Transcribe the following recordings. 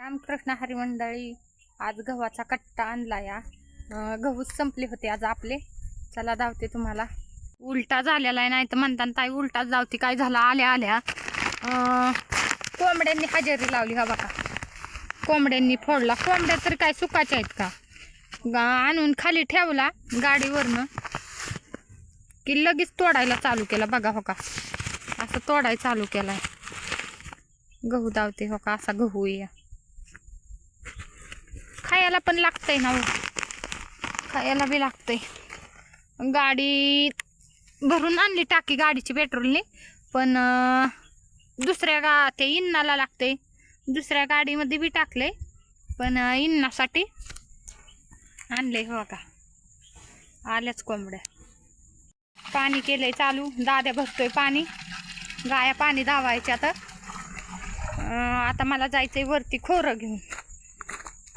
रामकृष्ण हरी मंडळी आज गव्हाचा कट्टा आणला या गहूच संपले होते आज आपले. चला धावते तुम्हाला. उलटा झालेला आहे नाही तर म्हणताना ताई उलटाच धावते. काय झालं? आल्या आल्या. कोंबड्यांनी हजेरी लावली हा बघा. कोंबड्यांनी फोडला. कोंबड्या तर काय सुकाच्या आहेत का? आणून खाली ठेवला गाडीवरनं. की लगेच तोडायला चालू केला. बघा हो का. असं तोडायला चालू केलाय. गहू धावते हो का? असा गहू या खायला पण लागतंय ना हो. खायला बी लागतंय. गाडी भरून आणली टाकी गाडीची पेट्रोलने पण दुसऱ्या गा ते इन्नाला लागते दुसऱ्या गाडीमध्ये बी टाकले पण इन्नासाठी आणले हो का आल्याच कोंबड्या. पाणी केलंय चालू. दाद्या भरतोय पाणी. गाया पाणी धावायच्या आता. आता मला जायचंय वरती खोरं घेऊन.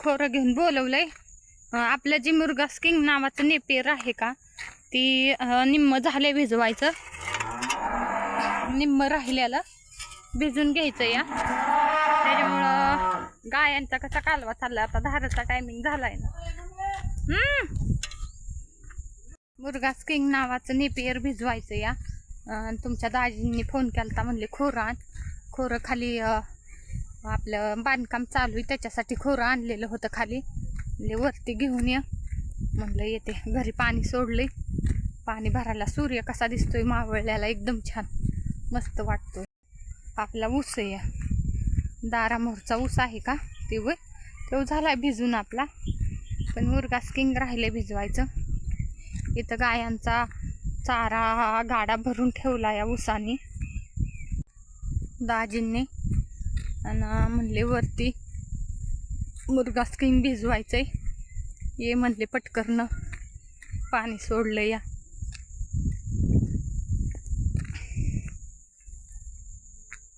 खोरं घेऊन बोलवलंय. आपलं जी मुर्गा स्किंग नावाचं नेपेर आहे का ती निम्म झाले भिजवायचं. निम्म राहिल्याला भिजून घ्यायचं या. त्याच्यामुळं गायांचा कसा कालवा चालला आता धाराचा टायमिंग झालाय ना. मुर्गा स्किंग नावाचं नेपियर भिजवायचं या. तुमच्या दाजींनी फोन केला म्हणले खोरान खोरं खाली आपलं बांधकाम चालू आहे त्याच्यासाठी खोरं आणलेलं होतं खाली. म्हणजे वरती घेऊन या. म्हणलं येते घरी पाणी सोडलंय. पाणी भरायला सूर्य कसा दिसतोय मावळल्याला एकदम छान मस्त वाटतोय. आपला ऊस आहे या. दारामोरचा ऊस आहे का? ते वय तो झालाय भिजून आपला. पण मुरगा स्किंग राहिले भिजवायचं. इथं गायांचा चारा गाडा भरून ठेवला या ऊसाने. दाजींनी. आणि म्हणले वरती मुर्गा स्किंग भिजवायचंय. ये म्हणले पटकरनं पाणी सोडलं या.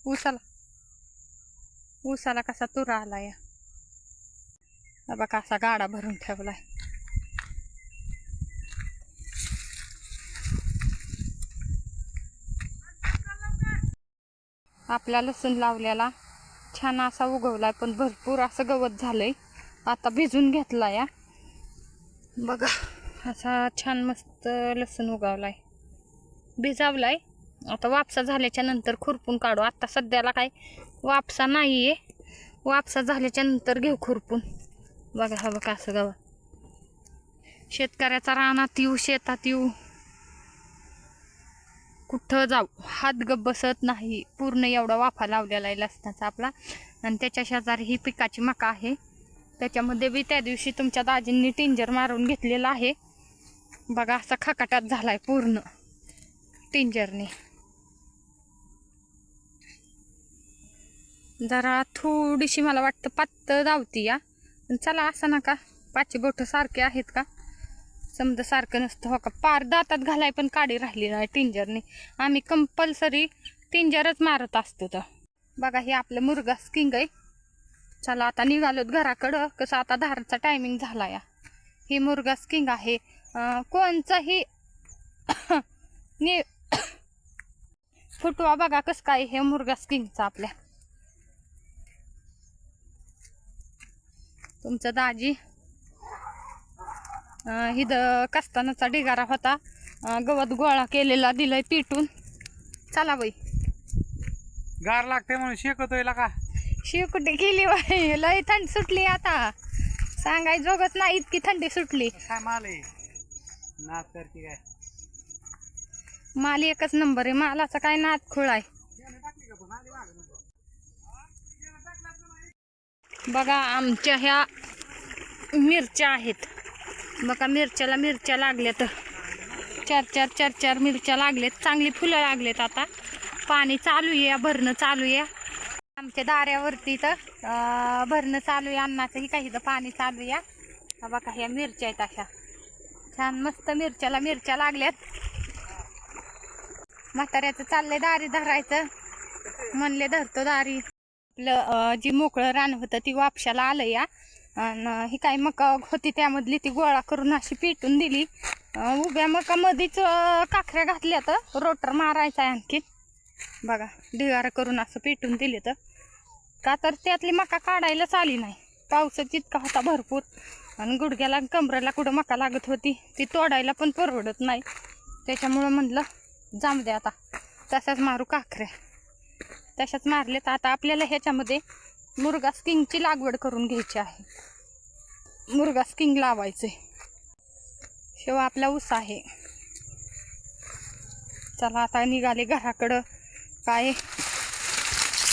ऊसाला ऊसाला कसा तुरा आला या. बाबा कसा गाडा भरून ठेवलाय. आपला लसूण लावलेला. छान असा उगवलाय पण भरपूर असं गवत झालंय. आता भिजून घेतला या बघा असा छान मस्त लसूण उगवलाय. भिजावलाय. आता वापसा झाल्याच्यानंतर खुरपून काढू. आता सध्याला काय वापसा नाहीये. वापसा झाल्याच्यानंतर घेऊ खुरपून. बघा हा बघा असं गवत. शेतकऱ्याचा रानात येऊ शेतात येऊ. कुठं जाऊ? हात गप बसत नाही. पूर्ण एवढा वाफा लावलेला आहे लसणाचा आपला. आणि त्याच्या शेजारी ही पिकाची मका आहे. त्याच्यामध्ये बी त्या दिवशी तुमच्या दाजींनी टिंजर मारून घेतलेला आहे. बघा असा खकाटात झाला आहे पूर्ण टिंजरने. जरा थोडीशी मला वाटतं पातळ धावती या. पण चला असं नका. पाचशे बोट सारखे आहेत का? समजा सारखं नसतं हो का? पार दातात घालाय पण काडी राहिली नाही टिंजरने. आम्ही कंपल्सरी टिंजरच मारत असतो तर. बघा हे आपलं मुर्गा स्किंग आहे. चला आता निघालोत घराकडं. कसं आता धारचा टायमिंग झाला या. ही मुर्गा स्किंग आहे. कोणचाही कोणचंही नि फुटवा बघा कसं काय हे मुर्गा स्किंगचा आपल्या. तुमचं दाजी इथं कस्तानाचा ढिगारा होता. गवत गोळा केलेला दिलंय पिटून. चला बाई. गार लागते म्हणून शेकतोय का? शिव कुठे गेली बाई. लय थंडी सुटली आता. सांगाय जोगत नाही इतकी थंडी सुटली. काय माल आहे? करते काय? माल एकच नंबर आहे. मालाचा काय नाद खुळ आहे. बघा आमच्या ह्या मिरच्या आहेत. बघा मिरच्याला मिरच्या लागल्यात. चार चार चार चार मिरच्या लागल्यात. चांगली फुलं लागलेत आता. पाणी चालू आहे भरणं चालू आहे. आमच्या दाऱ्यावरती तर भरणं चालू आहे अन्नाचंही काही इथं पाणी चालू आहे. बघा ह्या मिरच्या आहेत अशा. छान मस्त मिरच्याला मिरच्या लागल्यात. म्हाताऱ्याचं चाललंय दारी धरायचं. म्हणले धरतो दारी. आपलं जी मोकळं रान होतं ती वापशाला आलं या आणि ही काय मका होती त्यामधली ती गोळा करून अशी पेटून दिली. उभ्या मकामध्येच काखऱ्या घातल्या तर रोटर मारायचा आहे आणखी बघा ढिगारा करून असं पेटून दिले तर. का तर त्यातली मका काढायलाच आली नाही. पावसाच इतका होता भरपूर. आणि गुडघ्याला कमरेला कुठं मका लागत होती ती तोडायला पण परवडत नाही. त्याच्यामुळं म्हणलं जाम दे आता. तशाच मारू काखऱ्या तशाच तर आता आपल्याला ह्याच्यामध्ये मुरगा स्किंगची लागवड करून घ्यायची आहे. मुरगा स्किंग लावायचे. शेवा आपला ऊस आहे. चला आता निघाले घराकडं. काय?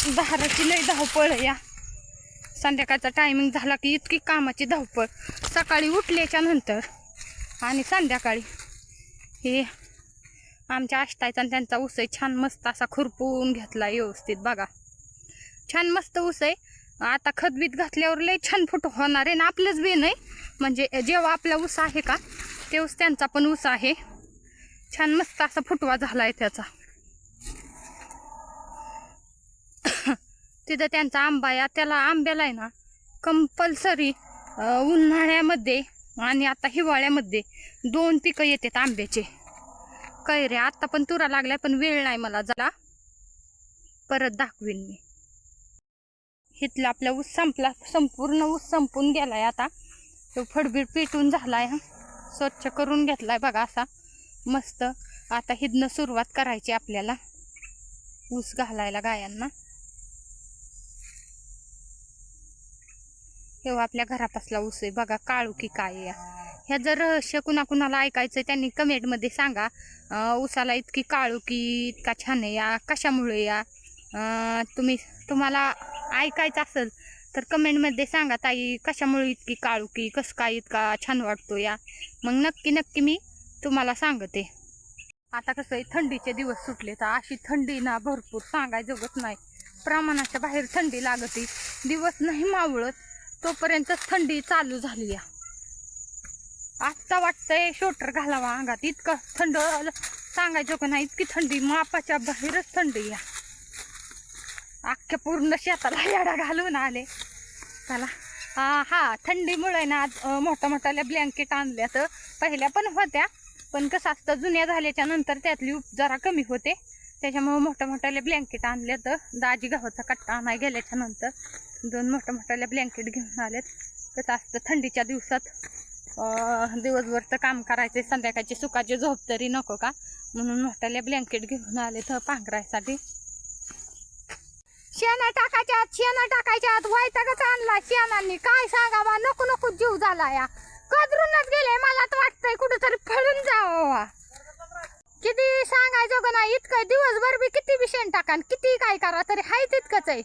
दाराची लई धावपळ या. संध्याकाळचा टायमिंग झाला की इतकी कामाची धावपळ. सकाळी उठल्याच्या नंतर आणि संध्याकाळी हे आमच्या आष्टायचा आणि त्यांचा ऊस आहे. छान मस्त असा खुरपून घेतला व्यवस्थित. बघा. छान मस्त ऊस आहे. आता खतबीत घातल्यावर लय छान फोटो होणार आहे ना आपलंच बी नाही. म्हणजे जेव्हा आपला ऊस आहे का तेव्हाच त्यांचा पण ऊस आहे. छान मस्त असा फुटवा झाला आहे त्याचा. तिथं त्यांचा आंबा आहे. त्याला आंब्याला आहे ना कंपल्सरी उन्हाळ्यामध्ये आणि आता हिवाळ्यामध्ये दोन पिकं येतात आंब्याचे. कैऱ्या आत्ता पण तुरा लागल्या पण वेळ नाही मला जरा. परत दाखवीन मी. इथला आपला ऊस संपला संपूर्ण ऊस संपून गेलाय आता. तो फडबीड पेटून झाला आहे स्वच्छ करून घेतलाय बघा असा. मस्त. आता हिदनं सुरुवात करायची आपल्याला. ऊस घालायला गायांना. तेव्हा आपल्या घरापासला ऊस आहे. बघा काळू की काय या. ह्या जर रहस्य कुणाकुणाला ऐकायचं त्यांनी कमेंटमध्ये सांगा. ऊसाला इतकी काळू की इतका छान आहे या. कशामुळे या? तुम्ही तुम्हाला ऐकायचं असेल तर कमेंटमध्ये सांगा ताई कशामुळे इतकी काळू की कसं काय इतका छान वाटतो या? मग नक्की नक्की मी तुम्हाला सांगते. आता कसं आहे थंडीचे दिवस सुटले तर अशी थंडी ना भरपूर सांगाय जगत नाही. प्रमाणाच्या बाहेर थंडी लागते. दिवस नाही मावळत तोपर्यंतच थंडी चालू झाली या. आत्ता वाटतंय शोटर घालावा अंगात. इतकं थंड सांगायचं का नाही इतकी थंडी मापाच्या बाहेरच थंडी या. अख्ख्या पूर्ण शेताला याडा घालून आले. चला. हा हा थंडीमुळे ना आज, मोठ्या मोठ्याल्या ब्लँकेट आणल्या तर पहिल्या पण होत्या पण कसं असतं जुन्या झाल्याच्यानंतर त्यातली उप जरा कमी होते. त्याच्यामुळे मोठ्या मोठ्याले ब्लँकेट आणले तर दाजी गावाचा कट्टा आणाय गेल्याच्यानंतर दोन मोठ्या मोठ्याले ब्लँकेट घेऊन आलेत. कसं असतं थंडीच्या दिवसात दिवसभर तर काम करायचे संध्याकाळची सुखाची झोप तरी नको का? म्हणून मोठ्याले ब्लँकेट घेऊन आले तर पांघरायसाठी. शेणा टाकायच्यात शेणा टाकायच्यात वैतागच आणला शेणांनी. काय सांगावा नको नको जीव झाला या कदरूनच गेले मला तर वाटतंय कुठंतरी फळून जावा किती सांगायचं का नाही इतकं दिवसभर बी किती बी शेण टाका किती काय करा तरी हाय तितकंच आहे.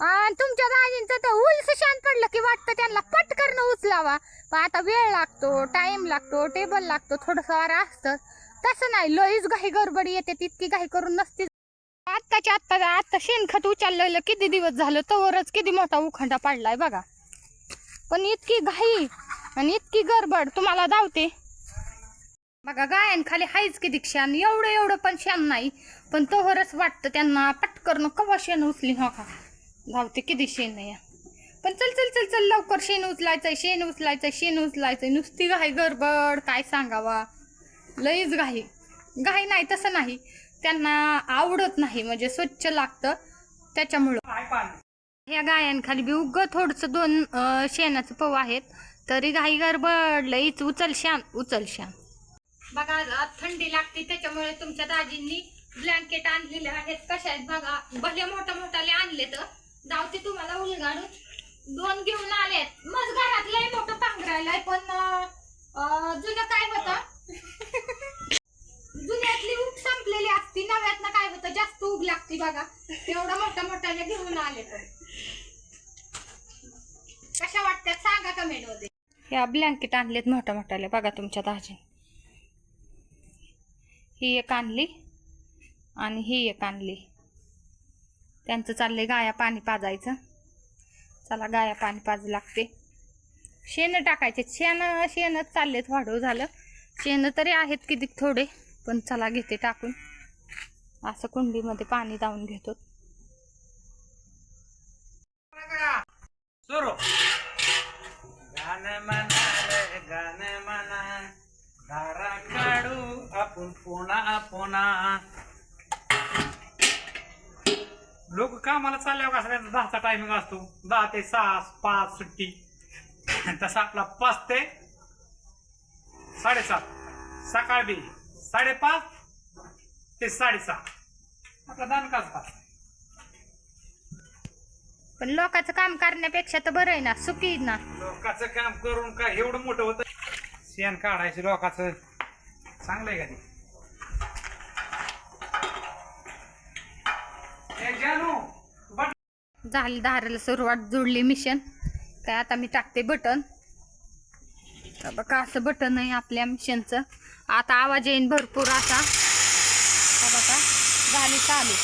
आणि तुमच्या दाजींचं तर उलस शांत पडलं की वाटतं त्यांना पटकन उचलावा पण आता वेळ लागतो टाईम लागतो टेबल लागतो थोडंसं वारा असतं. तसं नाही लईच घाई गडबडी येते तितकी घाई करून नसती आत्ताच्या आत्ता आत्ता शेणखत उचललेलं किती दिवस झालं तवरच किती मोठा उखंडा पडलाय बघा. पण इतकी घाई आणि इतकी गडबड तुम्हाला धावते. बघा गायन खाली हायच किती क्षण एवढं एवढं पण शेण नाही पण तोवरच वाटतं त्यांना. पटकन कवा शेण उचली हो का? धावते किती शेण नाही पण चल चल चल चल लवकर शेण उचलायचंय शेण उचलायचंय शेण उचलायचंय. नुसती घाई गडबड काय सांगावा? लईच घाई. घाई नाही तसं नाही. त्यांना आवडत नाही म्हणजे स्वच्छ लागतं त्याच्यामुळं. ह्या गायांखाली बी उग थोडस दोन शेणाचं पव आहेत तरी गाई गडबड लईच उचल शान उचल शान बघा आज थंडी लागते त्याच्यामुळे तुमच्या दाजींनी ब्लँकेट आणलेले आहेत कशा आहेत बघा भले मोठ्या मोठाले आणले तर धावते तुम्हाला उलगाडून. दोन घेऊन आलेत. मग घरात लय मोठं पांघरायलाय पण जुनं काय होतं जुन्यातली ऊब संपलेली असती नव्यातनं काय होतं जास्त ऊब लागते बघा तेवढा मोठ्या मोठ्याने घेऊन आले कशा वाटतात सांगा कमेंटमध्ये. ह्या ब्लँकेट आणलेत मोठ्या मोठ्याले बघा तुमच्या दाजी ही एक आणली आणि ही एक आणली. त्यांचं चाललंय गाया पाणी पाजायचं. चला गाया पाणी पाजू लागते. शेण टाकायचे. शेण शेणच चाललेत वाढव झालं. शेण तरी आहेत किती थोडे पण चला घेते टाकून. असं कुंडीमध्ये पाणी लावून घेतो. म्हणा. म्हणा काढू लोक कामाला चालल्यावर कसं सगळ्यांचा? दहाचा टायमिंग असतो. दहा ते सहा पाच सुट्टी. तसा आपला पाच ते साडेसात. सकाळ बी साडेपाच ते साडेसहा. आपला दानकाच तास पण लोकांचं काम करण्यापेक्षा तर बरं आहे ना सुखी ना. लोकांचं काम करून काय एवढं मोठं होतं? शेण काढायचं लोकांचं. चांगलंय का ते? ए, जानू, बट झाली धाराला सुरुवात जोडली मिशन काय आता मी टाकते बटन बघा असं बटन आहे आपल्या मिशनचं आता आवाज येईन भरपूर असा. बघा झाली चालू.